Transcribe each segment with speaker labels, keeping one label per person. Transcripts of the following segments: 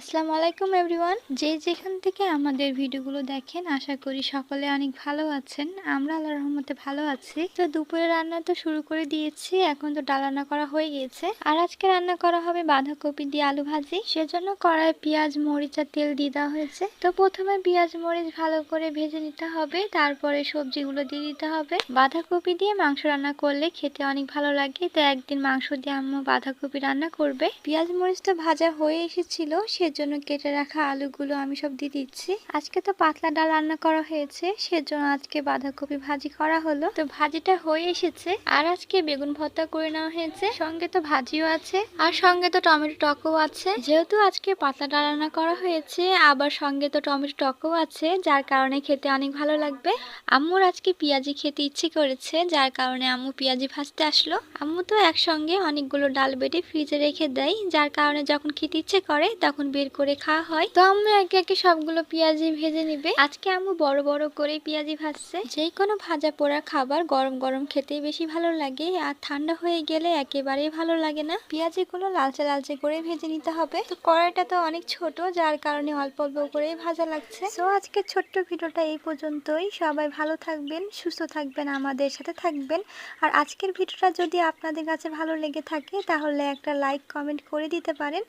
Speaker 1: আসসালামু আলাইকুম এভরিওয়ান। যে যেখান থেকে আমাদের ভিডিওগুলো দেখেন, আশা করি সকলে অনেক ভালো আছেন। আমরা আল্লাহর রহমতে ভালো আছি। তো দুপুরে রান্না তো শুরু করে দিয়েছি, এখন তো ডাল রান্না করা হয়ে গিয়েছে। আর আজকে রান্না করা হবে বাঁধাকপি দিয়ে আলু ভাজি। সেজন্য কড়াই পেঁয়াজ, মরিচ আর তেল দিয়ে দেওয়া হয়েছে। তো প্রথমে পেঁয়াজ, মরিচ ভালো করে ভেজে নিতে হবে। তারপরে সবজিগুলো দিয়ে দিতে হবে। বাঁধাকপি দিয়ে মাংস রান্না করলে খেতে অনেক ভালো লাগে। তো একদিন মাংস দিয়ে আম্মু বাঁধাকপি রান্না করবে। পেঁয়াজ, মরিচটা ভাজা হয়ে এসেছিল সেজন্য কেটে রাখা আলুগুলো আমি সব দিয়ে দিচ্ছি। আজকে তো পাতলা ডাল রান্না করা হয়েছে, সেজন্য আজকে বাঁধাকপি ভাজি করা হলো। তো ভাজিটা হয়ে এসেছে, আর আজকে বেগুন ভর্তা করে নেওয়া হয়েছে। সঙ্গে তো ভাজিও আছে, আর সঙ্গে তো টমেটো টকও আছে। যেহেতু আজকে পাতলা ডাল রান্না করা হয়েছে, আবার সঙ্গে তো টমেটো টকও আছে, যার কারণে খেতে অনেক ভালো লাগবে। আম্মুর আজকে পেঁয়াজি খেতে ইচ্ছে করেছে, যার কারণে আম্মু পেঁয়াজি ভাজতে আসলো। আম্মু তো একসঙ্গে অনেকগুলো ডাল বেটে ফ্রিজে রেখে দেয়, যার কারণে যখন খেতে ইচ্ছে করে, তখন বের করে খাওয়া হয়। তো আম্মু একে একে সবগুলো পেঁয়াজি ভেজে নিবে। আজকে আম্মু বড় বড় করে পেঁয়াজি ভাজছে। যে কোনো ভাজা পোড়া খাবার গরম গরম খেতে বেশি ভালো লাগে। আর ঠান্ডা হয়ে গেলে একেবারেই ভালো লাগে না। পেঁয়াজি গুলো লালচে লালচে করে ভেজে নিতে হবে। তো কড়াইটা তো অনেক ছোট, যার কারণে অল্প অল্প করেই ভাজা লাগছে। তো আজকে ছোট্ট ভিডিওটা এই পর্যন্তই। সবাই ভালো থাকবেন, সুস্থ থাকবেন, আমাদের সাথে থাকবেন। আর আজকের ভিডিওটা যদি আপনাদের কাছে ভালো লেগে থাকে, তাহলে একটা লাইক, কমেন্ট করে দিতে পারেন।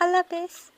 Speaker 1: আল্লাহ হাফেজ।